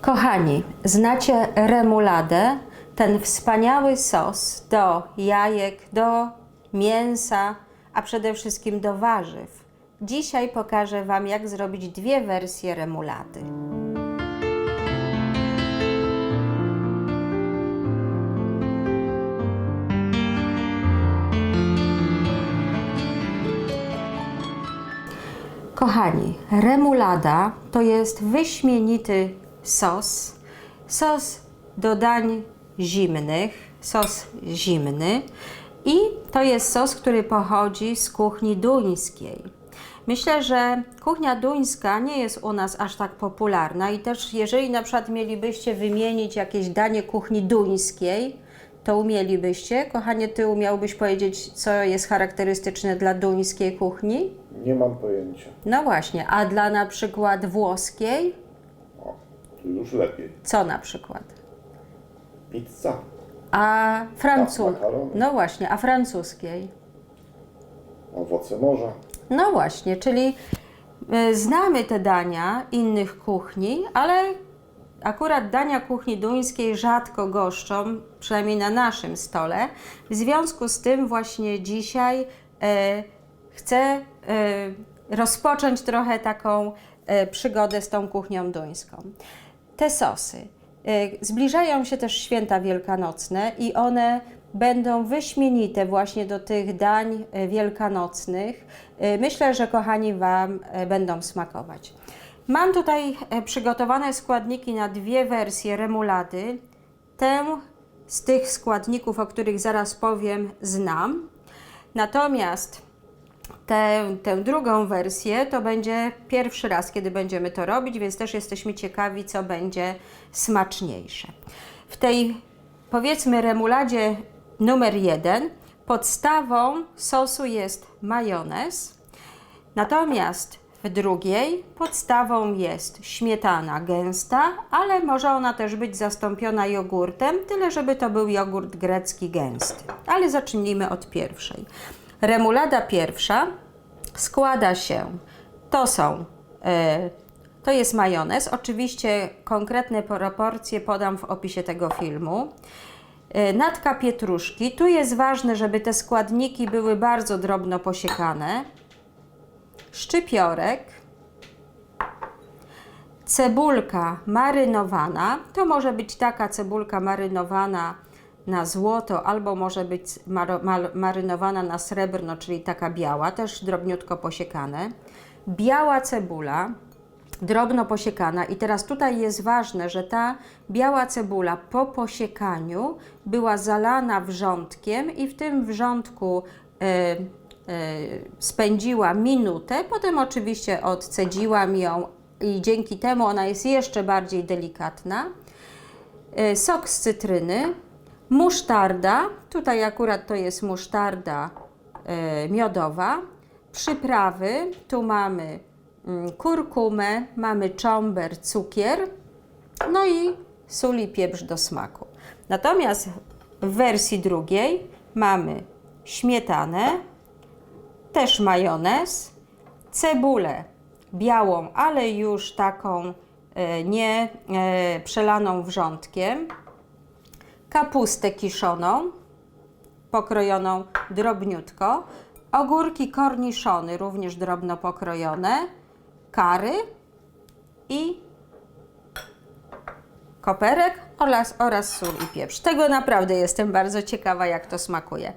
Kochani, znacie remuladę, ten wspaniały sos do jajek, do mięsa, a przede wszystkim do warzyw. Dzisiaj pokażę Wam, jak zrobić dwie wersje remulady. Kochani, remulada to jest wyśmienity sos, sos do dań zimnych, sos zimny i to jest sos, który pochodzi z kuchni duńskiej. Myślę, że kuchnia duńska nie jest u nas aż tak popularna i też jeżeli na przykład mielibyście wymienić jakieś danie kuchni duńskiej, to umielibyście. Kochanie, ty umiałbyś powiedzieć, co jest charakterystyczne dla duńskiej kuchni? Nie mam pojęcia. No właśnie, a dla na przykład włoskiej, Już lepiej. co na przykład? Pizza. A francuskiej, makarony. no właśnie, a francuskiej. Owoce morza. No właśnie, czyli y, znamy te dania innych kuchni, ale akurat dania kuchni duńskiej rzadko goszczą, przynajmniej na naszym stole. W związku z tym właśnie dzisiaj e, chcę e, rozpocząć trochę taką przygodę z tą kuchnią duńską. Te sosy. e, Zbliżają się też święta wielkanocne i one będą wyśmienite właśnie do tych dań e, wielkanocnych. E, Myślę, że kochani Wam będą smakować. Mam tutaj przygotowane składniki na dwie wersje remulady. Tę z tych składników, o których zaraz powiem, znam. Natomiast tę, tę drugą wersję to będzie pierwszy raz, kiedy będziemy to robić, więc też jesteśmy ciekawi, co będzie smaczniejsze. W tej, powiedzmy, remuladzie numer jeden podstawą sosu jest majonez, natomiast w drugiej podstawą jest śmietana gęsta, ale może ona też być zastąpiona jogurtem, tyle żeby to był jogurt grecki gęsty. Ale zacznijmy od pierwszej. Remulada pierwsza składa się, to są, e, to jest majonez, oczywiście konkretne proporcje podam w opisie tego filmu. E, Natka pietruszki, tu jest ważne, żeby te składniki były bardzo drobno posiekane. Szczypiorek, cebulka marynowana. To może być taka cebulka marynowana na złoto, albo może być maro- mal- marynowana na srebrno, czyli taka biała, też drobniutko posiekane. Biała cebula, drobno posiekana. I teraz tutaj jest ważne, że ta biała cebula po posiekaniu była zalana wrzątkiem i w tym wrzątku e, spędziła minutę. Potem oczywiście odcedziłam ją i dzięki temu ona jest jeszcze bardziej delikatna. E, Sok z cytryny, musztarda, tutaj akurat to jest musztarda e, miodowa, przyprawy, tu mamy mm, kurkumę, mamy czomber, cukier, no i sól i pieprz do smaku. Natomiast w wersji drugiej mamy śmietanę, też majonez, cebulę białą, ale już taką e, nie e, przelaną wrzątkiem, kapustę kiszoną, pokrojoną drobniutko, ogórki korniszony, również drobno pokrojone, kary i koperek oraz, oraz sól i pieprz. Tego naprawdę jestem bardzo ciekawa, jak to smakuje.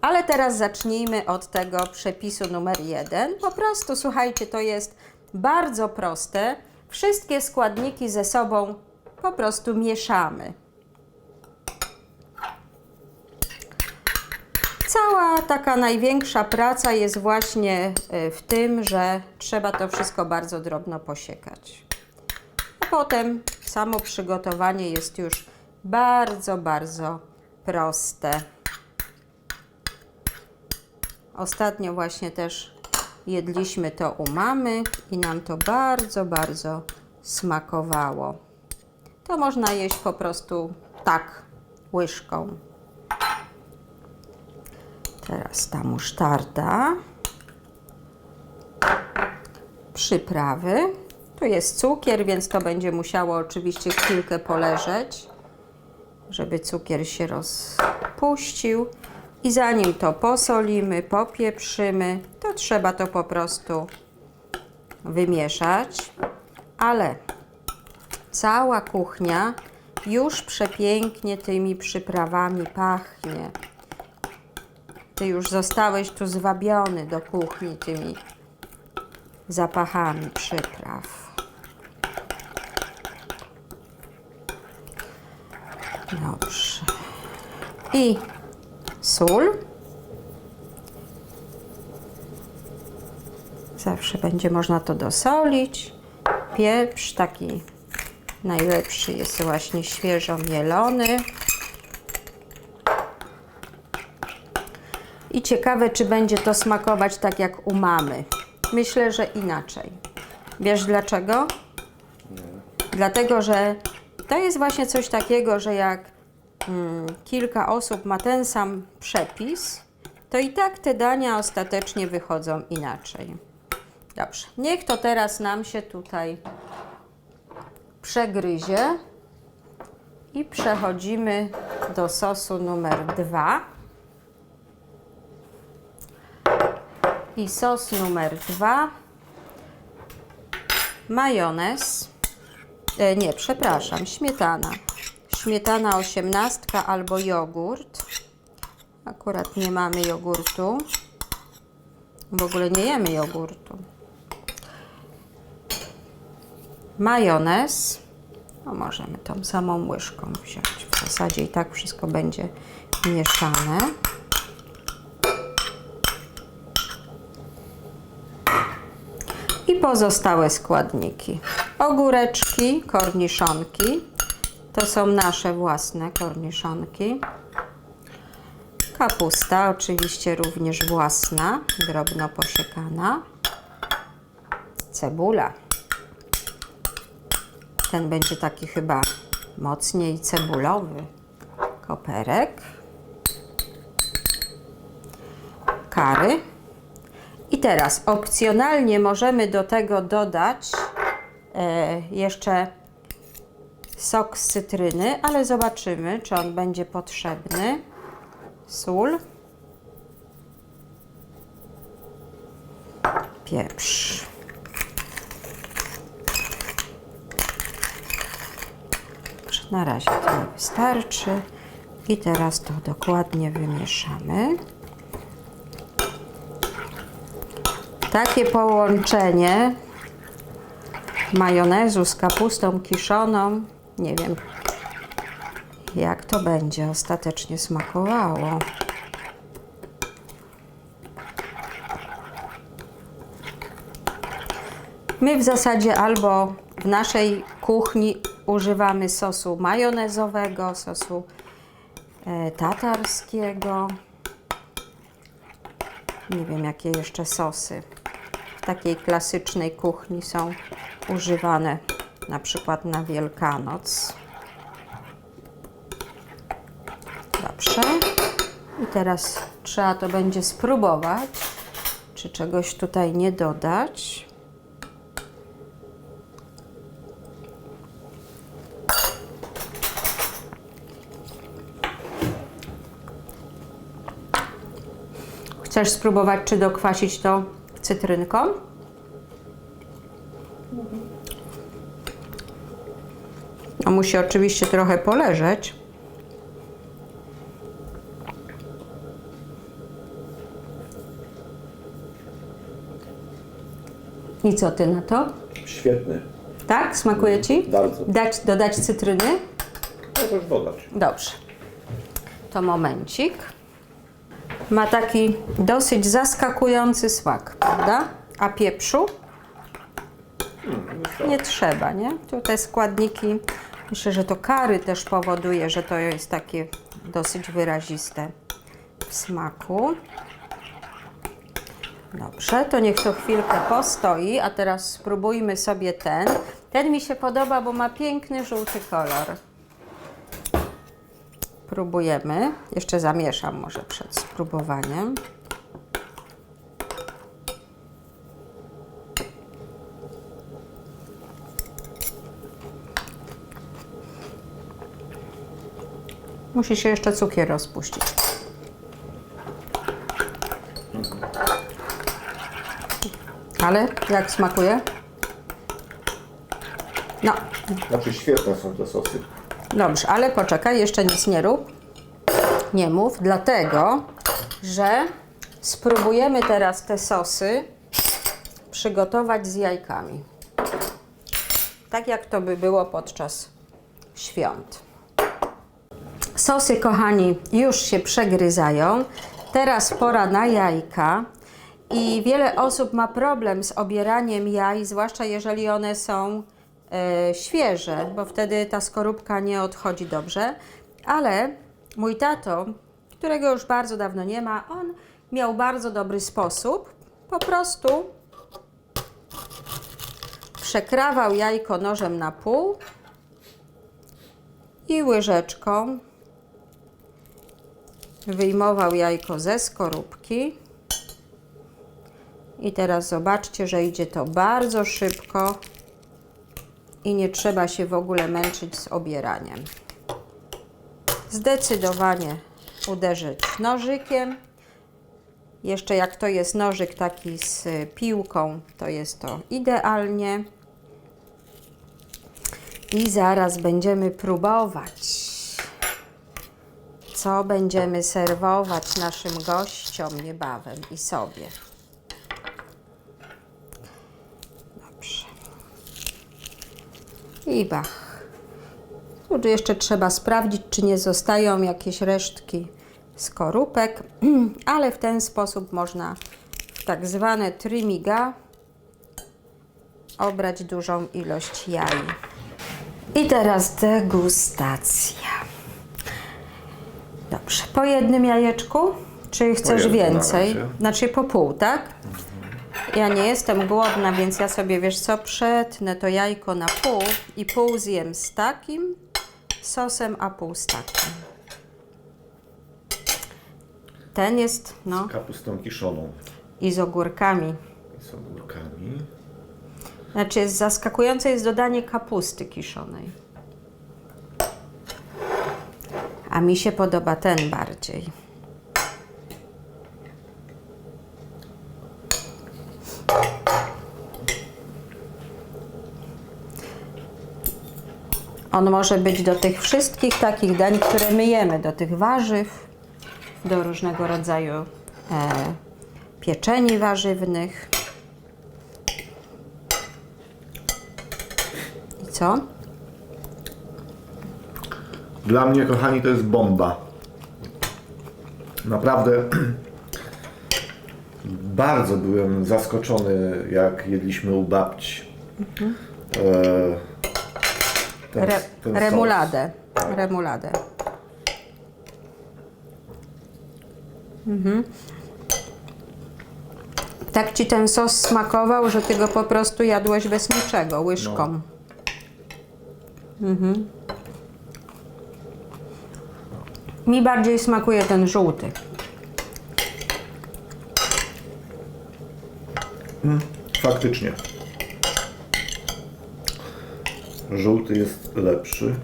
Ale teraz zacznijmy od tego przepisu numer jeden. Po prostu, słuchajcie, to jest bardzo proste. Wszystkie składniki ze sobą po prostu mieszamy. Cała taka największa praca jest właśnie y, w tym, że trzeba to wszystko bardzo drobno posiekać. A potem samo przygotowanie jest już bardzo, bardzo proste. Ostatnio właśnie też jedliśmy to u mamy i nam to bardzo, bardzo smakowało. To można jeść po prostu tak, łyżką. Teraz ta musztarda. Przyprawy. Tu jest cukier, więc to będzie musiało oczywiście chwilkę poleżeć, żeby cukier się rozpuścił. I zanim to posolimy, popieprzymy, to trzeba to po prostu wymieszać. Ale cała kuchnia już przepięknie tymi przyprawami pachnie. Ty już zostałeś tu zwabiony do kuchni tymi zapachami przypraw. Dobrze. I sól. Zawsze będzie można to dosolić. Pieprz taki najlepszy jest właśnie świeżo mielony. I ciekawe, czy będzie to smakować tak jak u mamy. Myślę, że inaczej. Wiesz dlaczego? Dlatego, że to jest właśnie coś takiego, że jak mm, kilka osób ma ten sam przepis, to i tak te dania ostatecznie wychodzą inaczej. Dobrze, niech to teraz nam się tutaj przegryzie i przechodzimy do sosu numer dwa. I sos numer dwa. Majonez. E, nie, przepraszam, śmietana. Śmietana osiemnastka albo jogurt. Akurat nie mamy jogurtu. W ogóle nie jemy jogurtu. Majonez. No możemy tą samą łyżką wziąć. W zasadzie i tak wszystko będzie mieszane. Pozostałe składniki. Ogóreczki, korniszonki. To są nasze własne korniszonki. Kapusta, oczywiście również własna, drobno posiekana. Cebula. Ten będzie taki chyba mocniej cebulowy. Koperek. Kary. Teraz opcjonalnie możemy do tego dodać e, jeszcze sok z cytryny, ale zobaczymy, czy on będzie potrzebny. Sól. Pieprz. Na razie to nie wystarczy. I teraz to dokładnie wymieszamy. Takie połączenie majonezu z kapustą kiszoną, nie wiem jak to będzie ostatecznie smakowało. My w zasadzie albo w naszej kuchni używamy sosu majonezowego, sosu e, tatarskiego. Nie wiem, jakie jeszcze sosy takiej klasycznej kuchni są używane, na przykład na Wielkanoc. Dobrze. I teraz trzeba to będzie spróbować, czy czegoś tutaj nie dodać. Chcesz spróbować, czy dokwasić to cytrynką? No musi oczywiście trochę poleżeć. I co ty na to? Świetny. Tak? Smakuje ci? Bardzo. Dać, dodać cytryny? Możesz dodać. Dobrze. To momencik. Ma taki dosyć zaskakujący smak, prawda? A pieprzu? Nie trzeba, nie? Tu te składniki, myślę, że to kary też powoduje, że to jest takie dosyć wyraziste w smaku. Dobrze, to niech to chwilkę postoi, a teraz spróbujmy sobie ten. Ten mi się podoba, bo ma piękny żółty kolor. Próbujemy. Jeszcze zamieszam może przed spróbowaniem. Musi się jeszcze cukier rozpuścić. Ale jak smakuje? No. Znaczy świetne są te sosy. Dobrze, ale poczekaj, jeszcze nic nie rób. Nie mów, dlatego że spróbujemy teraz te sosy przygotować z jajkami. Tak jak to by było podczas świąt. Sosy, kochani, już się przegryzają. Teraz pora na jajka. I wiele osób ma problem z obieraniem jaj, zwłaszcza jeżeli one są e, świeże, bo wtedy ta skorupka nie odchodzi dobrze. Ale mój tato, którego już bardzo dawno nie ma, on miał bardzo dobry sposób. Po prostu przekrawał jajko nożem na pół i łyżeczką wyjmował jajko ze skorupki. I teraz zobaczcie, że idzie to bardzo szybko i nie trzeba się w ogóle męczyć z obieraniem. Zdecydowanie uderzyć nożykiem. Jeszcze jak to jest nożyk taki z piłką, to jest to idealnie. I zaraz będziemy próbować, co będziemy serwować naszym gościom niebawem i sobie. Dobrze. I bach. Tu jeszcze trzeba sprawdzić, czy nie zostają jakieś resztki skorupek, ale w ten sposób można w tak zwane trymiga obrać dużą ilość jaj. I teraz degustacja. Dobrze, po jednym jajeczku? Czy chcesz jednym więcej? Znaczy po pół, tak? Ja nie jestem głodna, więc ja sobie, wiesz co, przetnę to jajko na pół i pół zjem z takim sosem, a pół z takim. Ten jest, no, Kapustą kiszoną i z ogórkami. i z ogórkami. Znaczy, jest zaskakujące jest dodanie kapusty kiszonej. A mi się podoba ten bardziej. On może być do tych wszystkich takich dań, które my jemy, do tych warzyw, do różnego rodzaju e, pieczeni warzywnych. I co? Dla mnie, kochani, to jest bomba. Naprawdę bardzo byłem zaskoczony, jak jedliśmy u babci. E, ten, Re, ten remuladę. Remuladę. Mhm. Tak ci ten sos smakował, że ty go po prostu jadłeś bez niczego, łyżką. Mhm. Mi bardziej smakuje ten żółty. Faktycznie. Żółty jest lepszy.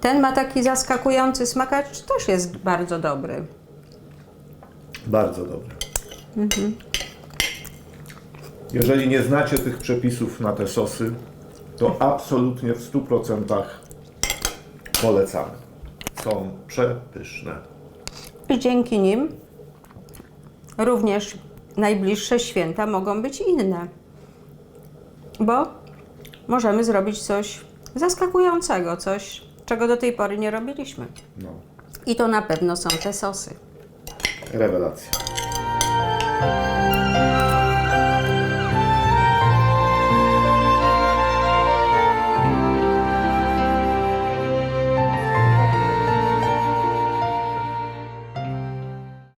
Ten ma taki zaskakujący smak, a też jest bardzo dobry. Bardzo dobry. Jeżeli nie znacie tych przepisów na te sosy, to absolutnie w 100% polecamy. Są przepyszne. I dzięki nim również najbliższe święta mogą być inne. Bo możemy zrobić coś zaskakującego, coś, czego do tej pory nie robiliśmy. No, I to na pewno są te sosy. rewelacja.